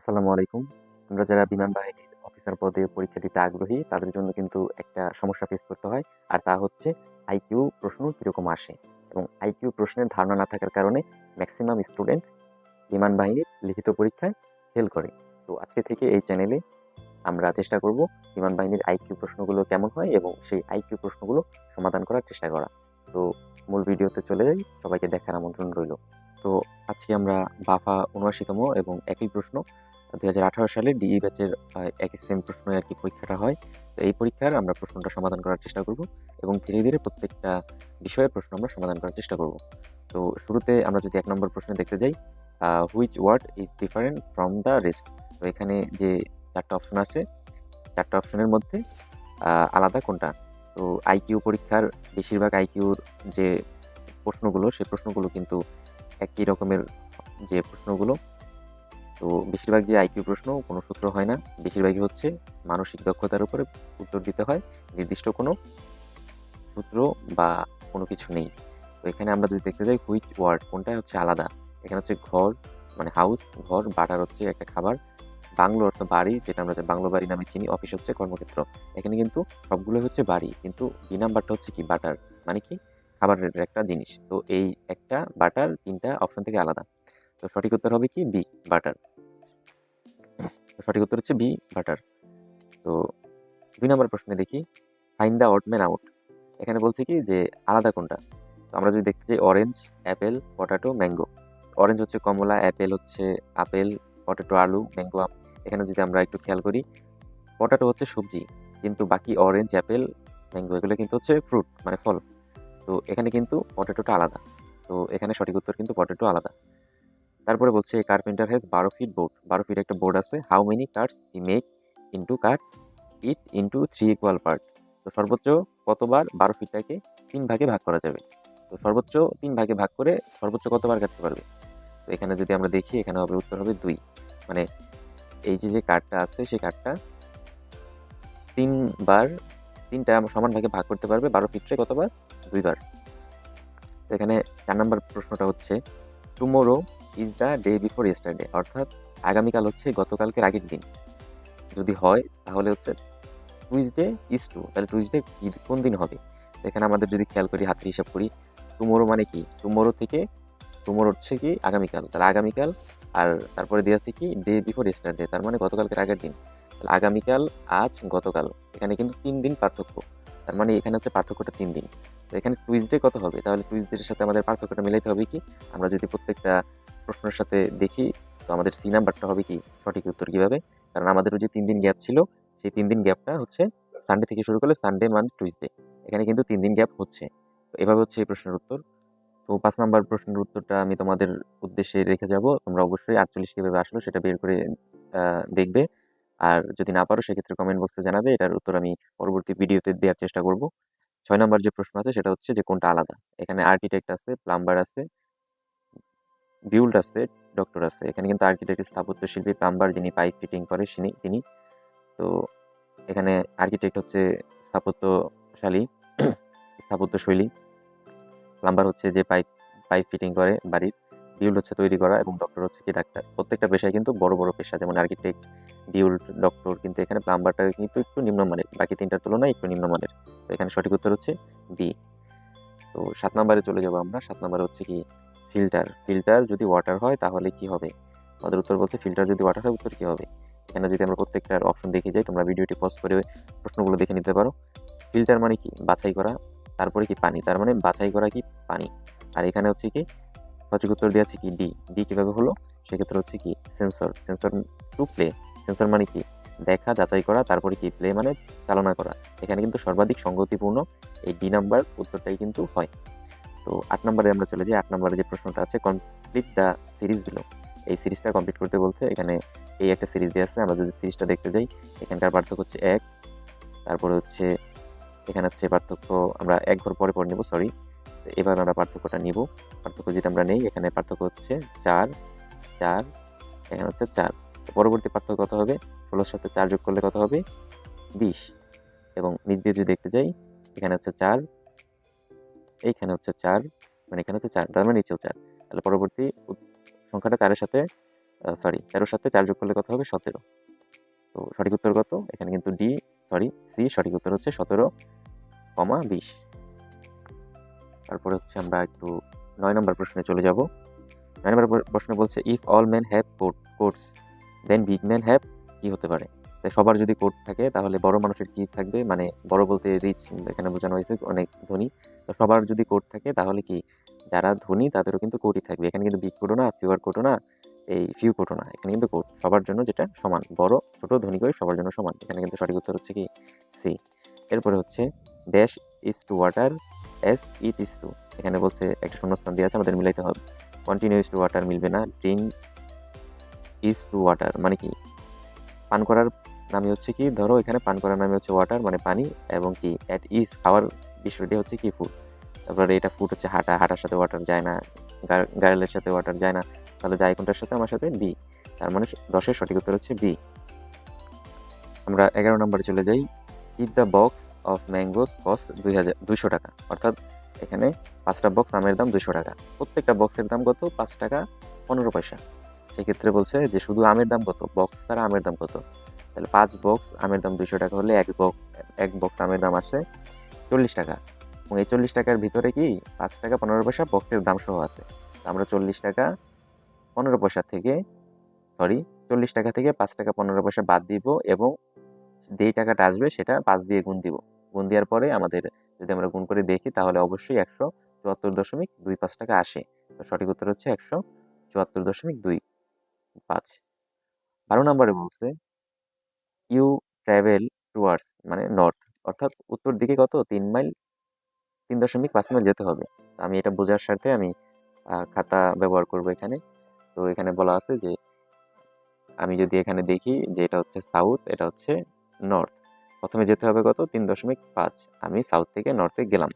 আসসালামু আলাইকুম। আমরা যারা বিমান বাহিনীর অফিসার পদে পরীক্ষা দিতে আগ্রহী, তাদের জন্য কিন্তু একটা সমস্যা ফেস করতে হয়। আর তা হচ্ছে আইকিউ প্রশ্ন কীরকম আসে এবং আইকিউ প্রশ্নের ধারণা না থাকার কারণে ম্যাক্সিমাম স্টুডেন্ট বিমান বাহিনীর লিখিত পরীক্ষায় ফেল করে। তো আজকে থেকে এই চ্যানেলে আমরা চেষ্টা করব বিমান বাহিনীর আইকিউ প্রশ্নগুলো কেমন হয় এবং সেই আইকিউ প্রশ্নগুলো সমাধান করার চেষ্টা করা। তো মূল ভিডিওতে চলে যাই। সবাইকে দেখার আমন্ত্রণ রইল। তো আজকে আমরা বাফা ৭৯তম এবং একই প্রশ্ন ২০১৮ সালে ডিই ব্যাচের একই সেম প্রশ্ন আরকি পরীক্ষাটা হয়। তো এই পরীক্ষার আমরা প্রশ্নটা সমাধান করার চেষ্টা করব এবং ধীরে, ধীরে প্রত্যেকটা বিষয়ের প্রশ্ন আমরা সমাধান করার চেষ্টা করব। তো শুরুতে আমরা যদি ১ নম্বর প্রশ্নে দেখতে যাই, which word is different from the rest? তো এখানে যে ৪ টা অপশন আছে, ৪ টা অপশনের মধ্যে আলাদা কোনটা? তো আইকিউ পরীক্ষার বেশিরভাগ আইকিউর যে প্রশ্নগুলো, সেই প্রশ্নগুলো কিন্তু একই রকমের যে প্রশ্নগুলো। তো বেশিরভাগ যে আইকিউ প্রশ্ন কোনো সূত্র হয় না। বেশিরভাগই হচ্ছে মানসিক দক্ষতার উপরে উত্তর দিতে হয়। নির্দিষ্ট কোনো সূত্র বা কোনো কিছু নেই। তো এখানে আমরা যদি দেখতে যাই হুইচ ওয়ার্ড কোনটা হচ্ছে আলাদা। এখানে হচ্ছে ঘর মানে হাউস, ঘর, বাটার হচ্ছে একটা খাবার। বাংলো অর্থ বাড়ি যেটা আমরা বাংলো বাড়ি নামে চিনি। অফিস হচ্ছে কর্মক্ষেত্র। এখানে কিন্তু সবগুলোই হচ্ছে বাড়ি। কিন্তু বি নাম্বারটা হচ্ছে কি বাটার। মানে কি? খাবারের একটা জিনিস। তো এই একটা বাটার তিনটা অপশন থেকে আলাদা। তো সঠিক উত্তর হবে কি বি বাটার। সঠিক উত্তর হচ্ছে বি বাটার। তো ২ নাম্বার প্রশ্নে দেখি find the odd man out. এখানে বলছে কি যে আলাদা কোনটা? তো আমরা যদি দেখতে যাই orange, apple, potato, mango. Orange হচ্ছে কমলা, অ্যাপেল হচ্ছে আপেল, পটেটো আলু, ম্যাঙ্গো আম। এখানে যদি আমরা একটু খেয়াল করি, পটাটো হচ্ছে সবজি। কিন্তু বাকি অরেঞ্জ, অ্যাপেল, ম্যাঙ্গো এগুলো কিন্তু হচ্ছে ফ্রুট মানে ফল। তো এখানে কিন্তু পটেটোটা আলাদা। তো এখানে সঠিক উত্তর কিন্তু পটেটো আলাদা। তারপরে বলছে carpenter has ১২ feet board. ১২ feet একটা বোর্ড আছে। How many cuts he make into cut it into three equal part. তো সর্বোচ্চ কতবার ১২ ফিটটাকে তিন ভাগে ভাগ করা যাবে? তো সর্বোচ্চ তিন ভাগে ভাগ করে সর্বোচ্চ কতবার কাটতে পারবে? তো এখানে যদি আমরা দেখি এখানে হবে উত্তর হবে দুই মানে এই যে, যে কাঠটা আছে সেই কাঠটা ৩ বার ৩ টা সমান ভাগে ভাগ করতে পারবে ১২ ফিটরে কতবার? দুইবার তো এখানে চার নাম্বার প্রশ্নটা হচ্ছে tomorrow is the day before yesterday অর্থাৎ আগামীকাল হচ্ছে গতকালকের আগের দিন। যদি হয় তাহলে হচ্ছে টুইসডে ইজ টু তাহলে টুইসডে কোন দিন হবে? এখানে আমাদের যদি খেয়াল করি হাতের হিসাব করি, টুমরো মানে কি? টুমরো থেকে টুমরো হচ্ছে কি আগামীকাল। তাহলে আগামীকাল আর তারপরে দেয়া আছে কি ডে বিফোর ইয়েস্টারডে তার মানে গতকালকের আগের দিন। তাহলে আগামীকাল, আজ, গতকাল। এখানে কিন্তু তিন দিন পার্থক্য। তার মানে এখানে হচ্ছে পার্থক্যটা তিন দিন। তো এখানে টুইসডে কত হবে? তাহলে টুইসডের সাথে আমাদের পার্থক্যটা মিলাইতে হবে কি? আমরা যদি প্রত্যেকটা প্রশ্নের সাথে দেখি তো আমাদের সি নাম্বারটা হবে কি সঠিক উত্তর কীভাবে কারণ আমাদেরও যে তিন দিন গ্যাপ ছিল, সেই তিন দিন গ্যাপটা হচ্ছে সানডে থেকে শুরু করলে সানডে মানে টুইসডে। এখানে কিন্তু তিন দিন গ্যাপ হচ্ছে। তো এভাবে হচ্ছে এই প্রশ্নের উত্তর। তো পাঁচ নাম্বার প্রশ্নের উত্তরটা আমি তোমাদের উদ্দেশ্যে রেখে যাব। তোমরা অবশ্যই আটচল্লিশ কীভাবে আসলো সেটা বের করে দেখবে। আর যদি না পারো সেক্ষেত্রে কমেন্ট বক্সে জানাবে। এটার উত্তর আমি পরবর্তী ভিডিওতে দেওয়ার চেষ্টা করব। ছয় নম্বর যে প্রশ্ন আছে সেটা হচ্ছে যে কোনটা আলাদা? এখানে আর্কিটেক্ট আছে, প্লাম্বার আছে, বিউল্ড আছে, ডক্টর আছে। এখানে কিন্তু আর্কিটেক্ট স্থাপত্য শিল্পী, প্লাম্বার যিনি পাইপ ফিটিং করে তিনি। তো এখানে আর্কিটেক্ট হচ্ছে স্থাপত্যশালী স্থাপত্যশৈলী। প্লাম্বার হচ্ছে যে পাইপ পাইপ ফিটিং করে বাড়ির। বিউল্ড হচ্ছে তৈরি করা এবং ডক্টর হচ্ছে কি ডাক্তার। প্রত্যেকটা পেশায় কিন্তু বড়, বড় পেশা যেমন আর্কিটেক্ট, বিউল্ড, ডক্টর কিন্তু এখানে প্লাম্বারটা কিন্তু একটু নিম্নমানের। বাকি তিনটার তুলনায় একটু নিম্নমানের। তো এখানে সঠিক উত্তর হচ্ছে বি। তো সাত নাম্বারে চলে যাব আমরা। ৭ নাম্বারে হচ্ছে কি ফিল্টার। ফিল্টার যদি ওয়াটার হয় তাহলে কি হবে? আমাদের উত্তর বলছে ফিল্টার যদি ওয়াটার হয় উত্তর কী হবে? এখানে যদি আমরা প্রত্যেকটার অপশন দেখে যাই তোমরা ভিডিওটি পজ করে প্রশ্নগুলো দেখে নিতে পারো। ফিল্টার মানে কি? বাছাই করা। তারপরে কি পানি। তার মানে বাছাই করা কি পানি। আর এখানে হচ্ছে কি সঠিক উত্তর দেওয়া আছে কি ডি। ডি কীভাবে হলো? সেক্ষেত্রে হচ্ছে কি censor. Censor to play. Censor মানে কি? দেখা, যাচাই করা তারপরে কি প্লে মানে চালনা করা। এখানে কিন্তু সর্বাধিক সংগতিপূর্ণ এই ডি নাম্বার উত্তরটাই কিন্তু হয়। তো আট নম্বরে আমরা চলে যাই। আট নম্বরে যে প্রশ্নটা আছে কমপ্লিট দ্য সিরিজ। এই সিরিজটা কমপ্লিট করতে বলছে। এখানে এই একটা সিরিজ দেয়া আছে। আমরা যদি সিরিজটা দেখতে যাই এখানকার পার্থক্য হচ্ছে এক তারপরে হচ্ছে এখানে হচ্ছে পার্থক্য আমরা এক ঘর পরে, পরে নেব সরি। এভাবে আমরা পার্থক্যটা নিব। পার্থক্য যেটা আমরা নেই এখানে পার্থক্য হচ্ছে ৪, ৪ এখানে হচ্ছে চার পরবর্তী পার্থক্য কত হবে? ১৬ এর সাথে চার যোগ করলে কত হবে? ২০ এবং নিচ দিয়ে যদি দেখতে যাই এখানে হচ্ছে ৪ এইখানে হচ্ছে চার মানে এখানে হচ্ছে চার, তার মানে নিচেও ৪। তাহলে পরবর্তী সংখ্যাটা ৪ এর সাথে সরি তেরোর সাথে চার যোগ করলে কত হবে? সতেরো। তো সঠিক উত্তর কত? এখানে কিন্তু ডি সরি সি, সঠিক উত্তর হচ্ছে সতেরো কমা বিশ। তারপরে হচ্ছে আমরা একটু নয় নম্বর প্রশ্নে চলে যাব। নয় নম্বর প্রশ্ন বলছে if all man have coat coats then big man have কি হতে পারে? তাই সবার যদি কোট থাকে, তাহলে বড় মানুষের কি থাকবে? মানে বড় বলতে রিচ এখানে বোঝানো হয়েছে, অনেক ধনী। তো সবার যদি কোট থাকে, তাহলে কি? যারা ধনী, তাদেরও কিন্তু কোটই থাকবে। এখানে কিন্তু বিগ কোটও না ফিউয়ার কোটও না, এই ফিউ কোটও না। এখানে কিন্তু কোট সবার জন্য যেটা সমান। বড়, ছোট, ধনী করে সবার জন্য সমান। এখানে কিন্তু সঠিক উত্তর হচ্ছে কি? সি এরপরে হচ্ছে dash is to water as it is to এখানে বলছে একটা শূন্যস্থান দিয়ে আছে, আমাদের মিলাইতে হবে। কন্টিনিউ কন্টিনিউস টু ওয়াটার মিলবে না ড্রিঙ্ক ইজ টু ওয়াটার মানে কি? পান করার নামে হচ্ছে কি? ধরো এখানে পান করার নামে হচ্ছে ওয়াটার মানে পানি এবং কি? অ্যাট ইজ খাওয়ার বিষয়টি হচ্ছে কি ফুড তারপরে এটা ফুড হচ্ছে হাঁটা, হাঁটার সাথে ওয়াটার যায় না গার্লের সাথে ওয়াটার যায় না, তাহলে যায় কোনটার সাথে? আমার সাথে বি তার মানে দশের সঠিক উত্তর হচ্ছে বি আমরা এগারো নম্বরে চলে যাই। It the box of mangoes cost দুই হাজার, দুইশো টাকা। অর্থাৎ এখানে পাঁচটা বক্স আমের দাম দুইশো টাকা। প্রত্যেকটা বক্সের দাম কত? পাঁচ টাকা পনেরো পয়সা। সেক্ষেত্রে বলছে যে শুধু আমের দাম কত? বক্স ছাড়া আমের দাম কত? তাহলে পাঁচ বক্স আমের দাম দুইশো টাকা হলে এক বক্স এক বক্স আমের দাম আসে চল্লিশ টাকা। এবং এই চল্লিশ টাকার ভিতরে কি পাঁচ টাকা পনেরো পয়সা বক্সের দাম সহ আছে। আমরা চল্লিশ টাকা পনেরো পয়সা থেকে সরি চল্লিশ টাকা থেকে পাঁচ টাকা পনেরো পয়সা বাদ দিব এবং যেই টাকাটা আসবে সেটা পাঁচ দিয়ে গুণ দিব। গুণ দেওয়ার পরে আমাদের যদি আমরা গুণ করে দেখি তাহলে অবশ্যই একশো চুয়াত্তর দশমিক দুই পাঁচ টাকা আসে। তো সঠিক উত্তর হচ্ছে একশো চুয়াত্তর দশমিক দুই পাঁচ। বারো নম্বরে বলছে ইউ ট্রাভেল টুয়ার্ডস মানে নর্থ অর্থাৎ উত্তর দিকে কত? তিন মাইল? তিন দশমিক পাঁচ মাইল যেতে হবে। আমি এটা বোঝার সাথে আমি খাতা ব্যবহার করব এখানে। তো এখানে বলা আছে যে, আমি যদি এখানে দেখি যে এটা হচ্ছে সাউথ এটা হচ্ছে নর্থ প্রথমে যেতে হবে কত? তিন দশমিক পাঁচ। আমি সাউথ থেকে নর্থে গেলাম।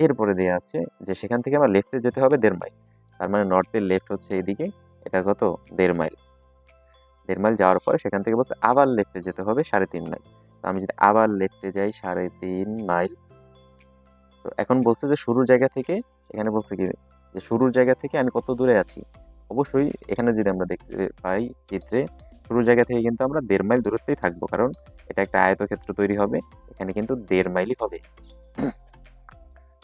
এরপরে দেওয়া আছে যে সেখান থেকে আমার লেফটে যেতে হবে দেড় মাইল। তার মানে নর্থের লেফট হচ্ছে এদিকে এটা কত? দেড় মাইল। দেড় মাইল যাওয়ার পরে সেখান থেকে বলছে আবার লেফটে যেতে হবে সাড়ে তিন মাইল। আমি যদি আবার লেফটে যাই সাড়ে তিন মাইল। তো এখন বলছে যে শুরুর জায়গা থেকে, এখানে বলছে কি, যে শুরুর জায়গা থেকে আমি কত দূরে আছি? অবশ্যই এখানে যদি আমরা দেখতে পাই চিত্রে, শুরুর জায়গা থেকে কিন্তু আমরা দেড় মাইল দূরত্বেই থাকব, কারণ এটা একটা আয়তক্ষেত্র তৈরি হবে, এখানে কিন্তু দেড় মাইলই হবে।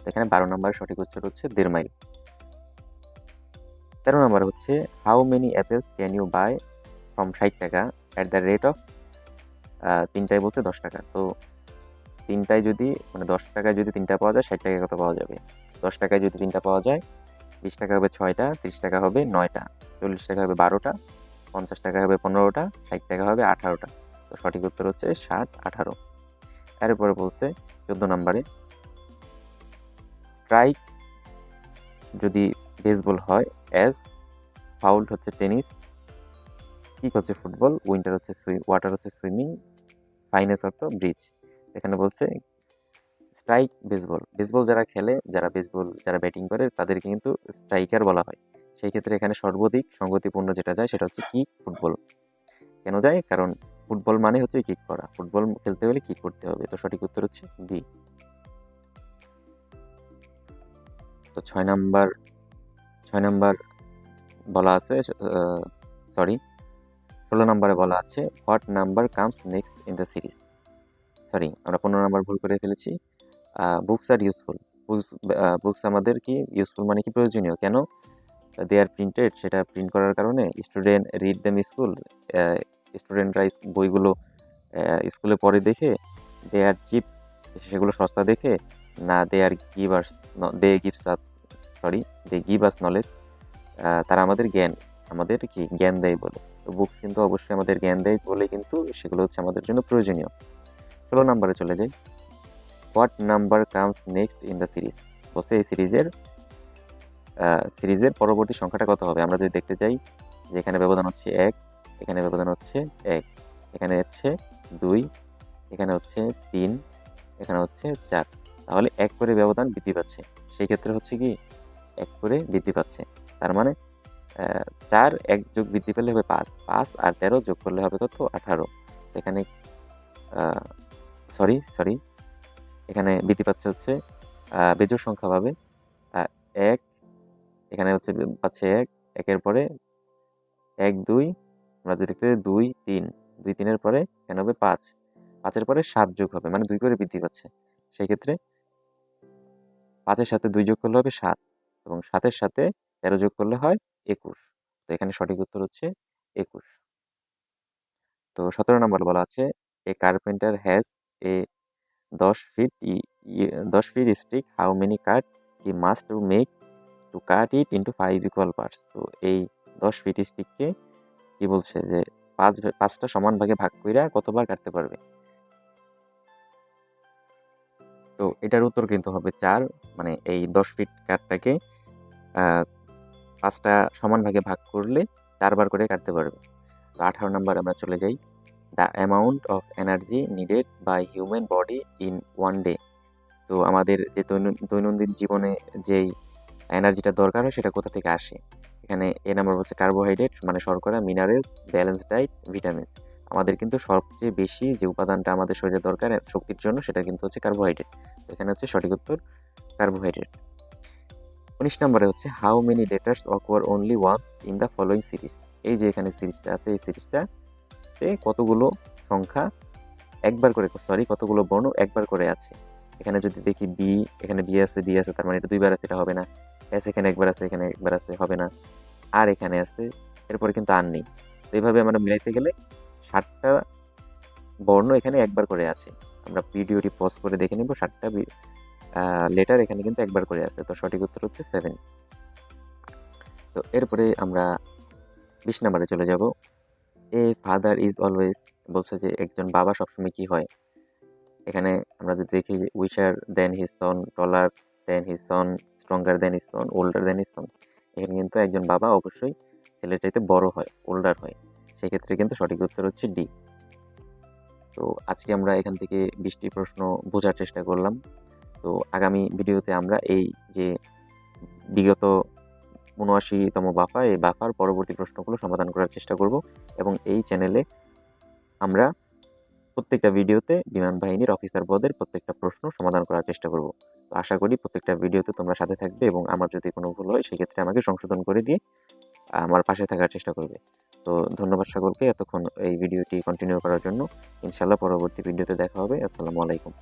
এখানে বারো নম্বরের সঠিক উত্তর হচ্ছে দেড় মাইল। তেরো নম্বর হচ্ছে how many apples can you buy from ষাট টাকা? অ্যাট দ্য রেট অফ তিনটায় বলছে দশ টাকা। তো তিনটায় যদি মানে দশ টাকায় যদি তিনটা পাওয়া যায়, ষাট টাকায় কত পাওয়া যাবে? দশ টাকায় যদি তিনটা পাওয়া যায়, বিশ টাকা হবে ছয়টা, তিরিশ টাকা হবে নয়টা, চল্লিশ টাকা হবে বারোটা, পঞ্চাশ টাকা হবে পনেরোটা, ষাট টাকা হবে আঠারোটা। তো সঠিক উত্তর হচ্ছে ষাট আঠারো। এরপরে বলছে চোদ্দ নম্বরে স্ট্রাইক যদি বেসবল হয় অ্যাজ ফাউল্ড হচ্ছে টেনিস কিক হচ্ছে ফুটবল উইন্টার হচ্ছে সুই ওয়াটার হচ্ছে সুইমিং ফাইনেস অর্থ ব্রিজ এখানে বলছে স্ট্রাইক বেসবল বেসবল যারা খেলে, যারা বেসবল যারা ব্যাটিং করে, তাদেরকে কিন্তু স্ট্রাইকার বলা হয়। সেই ক্ষেত্রে এখানে সর্বাধিক সঙ্গতিপূর্ণ যেটা যায়, সেটা হচ্ছে কিক ফুটবল কেন যায়? কারণ ফুটবল মানে হচ্ছে কিক করা। ফুটবল খেলতে হলে কিক করতে হবে। তো সঠিক উত্তর হচ্ছে বি তো ছয় নাম্বার ছয় নাম্বার বলা আছে সরি ষোলো নম্বরে বলা আছে, what number comes next in the series? Sorry, আমরা পনেরো নাম্বার ভুল করে ফেলেছি। Books are useful. Books books আমাদের কি, ইউজফুল মানে কি প্রয়োজনীয়? কেন? দে আর প্রিন্টেড, সেটা প্রিন্ট করার কারণে স্টুডেন্ট রিড দেম স্কুল স্টুডেন্টরা বইগুলো স্কুলে পড়ে দেখে, দে আর চিপ, সেগুলো সস্তা দেখে, না, they are give us they gives us, sorry, they give us knowledge. তারা আমাদের জ্ঞান, আমাদের কি, জ্ঞান দেয় বলে। তো বুকস কিন্তু অবশ্যই আমাদের জ্ঞান দেয়, বলে কিন্তু সেগুলো হচ্ছে আমাদের জন্য প্রয়োজনীয়। ষোলো নাম্বারে চলে যাই। What number comes next in the series বলছে এই সিরিজের সিরিজের পরবর্তী সংখ্যাটা কত হবে? আমরা যদি দেখতে চাই যে এখানে ব্যবধান হচ্ছে এক, এখানে ব্যবধান হচ্ছে এক, এখানে হচ্ছে দুই, এখানে হচ্ছে তিন, এখানে হচ্ছে চার। তাহলে এক করে ব্যবধান বৃদ্ধি পাচ্ছে। সেই ক্ষেত্রে হচ্ছে কি? এক করে বৃদ্ধি পাচ্ছে। তার মানে চার, এক যোগ বৃদ্ধি পেলে হবে পাঁচ। পাঁচ আর তেরো যোগ করলে হবে কত আঠারো। এখানে সরি সরি এখানে বৃদ্ধি পাচ্ছে হচ্ছে বেজোর সংখ্যা পাবে। এক, এখানে হচ্ছে পাচ্ছে এক, একের পরে এক, দুই, আমরা দেখতে দুই, তিন। দুই, তিনের পরে এখানে হবে পাঁচ। পাঁচের পরে সাত যোগ হবে মানে দুই করে বৃদ্ধি পাচ্ছে। সেই ক্ষেত্রে পাঁচের সাথে দুই যোগ করলে হবে সাত এবং সাতের সাথে তেরো যোগ করলে হয় একুশ। তো এখানে সঠিক উত্তর হচ্ছে একুশ। তো সতেরো নম্বর বলা আছে এ কার্পেন্টার হ্যাজ এ দশ ফিট দশ feet stick how many cut he must to make to cut it into five equal parts তো এই দশ ফিট স্টিককে কি বলছে? যে পাঁচ পাঁচটা সমান ভাগে ভাগ কইরা কতবার কাটতে পারবে? তো এটার উত্তর কিন্তু হবে চার মানে এই দশ ফিট কাঠটাকে পাঁচটা সমান ভাগে ভাগ করলে চারবার করে কাটতে পারবে। তো আঠারো নাম্বার আমরা চলে যাই। The amount of energy needed by human body in one day তো আমাদের যে দৈন- দৈনন্দিন জীবনে যেই এনার্জিটা দরকার হয় সেটা কোথা থেকে আসে? এখানে এ নাম্বার হচ্ছে কার্বোহাইড্রেট মানে শর্করা মিনারেলস ব্যালেন্স ডাইট ভিটামিন আমাদের কিন্তু সবচেয়ে বেশি যে উপাদানটা আমাদের শরীরে দরকার শক্তির জন্য সেটা কিন্তু হচ্ছে কার্বোহাইড্রেট এখানে হচ্ছে সঠিক উত্তর কার্বোহাইড্রেট উনিশ নম্বরে হচ্ছে how many letters occur only once in the following series এই যে এখানে সিরিজটা আছে, এই সিরিজটা তে কতগুলো সংখ্যা একবার করে সরি কতগুলো বর্ণ একবার করে আছে? এখানে যদি দেখি বি এখানে বি আছে বি আছে, তার মানে এটা দুইবার আছে, এটা হবে না। এস এখানে একবার আছে, এখানে একবার আছে, হবে না। আর এখানে আছে, এরপরে কিন্তু আর নেই। তো এইভাবে আমরা মিলাইতে গেলে ষাটটা বর্ণ এখানে একবার করে আছে। আমরা ভিডিওটি পজ করে দেখে নিব, ষাটটা লেটার এখানে কিন্তু একবার করে আছে তো সঠিক উত্তর হচ্ছে সেভেন তো এরপরে আমরা বিশ নাম্বারে চলে যাব। এ ফাদার ইজ অলওয়েজ বলছে যে একজন বাবা সবসময় কি হয়? এখানে আমরা যদি দেখি wiser than his son taller than his son stronger than his son older than his son এখানে কিন্তু একজন বাবা অবশ্যই ছেলের চাইতে বড় হয় ওল্ডার হয়। সেক্ষেত্রে কিন্তু সঠিক উত্তর হচ্ছে ডি তো আজকে আমরা এখান থেকে বৃষ্টি প্রশ্ন বোঝার চেষ্টা করলাম। তো আগামী ভিডিওতে আমরা এই যে বিগত উনআশিতম বাফা, এই বাফার পরবর্তী প্রশ্নগুলো সমাধান করার চেষ্টা করব এবং এই চ্যানেলে আমরা প্রত্যেকটা ভিডিওতে বিমান বাহিনীর অফিসার পদের প্রত্যেকটা প্রশ্ন সমাধান করার চেষ্টা করব। তো আশা করি প্রত্যেকটা ভিডিওতে তোমরা সাথে থাকবে এবং আমার যদি কোনো ভুল হয়, সেক্ষেত্রে আমাকে সংশোধন করে দিয়ে আমার পাশে থাকার চেষ্টা করবে। তো ধন্যবাদ সকলকে, এতক্ষণ এই ভিডিওটি কন্টিনিউ করার জন্য। ইনশাল্লাহ পরবর্তী ভিডিওতে দেখা হবে। আসসালামু আলাইকুম।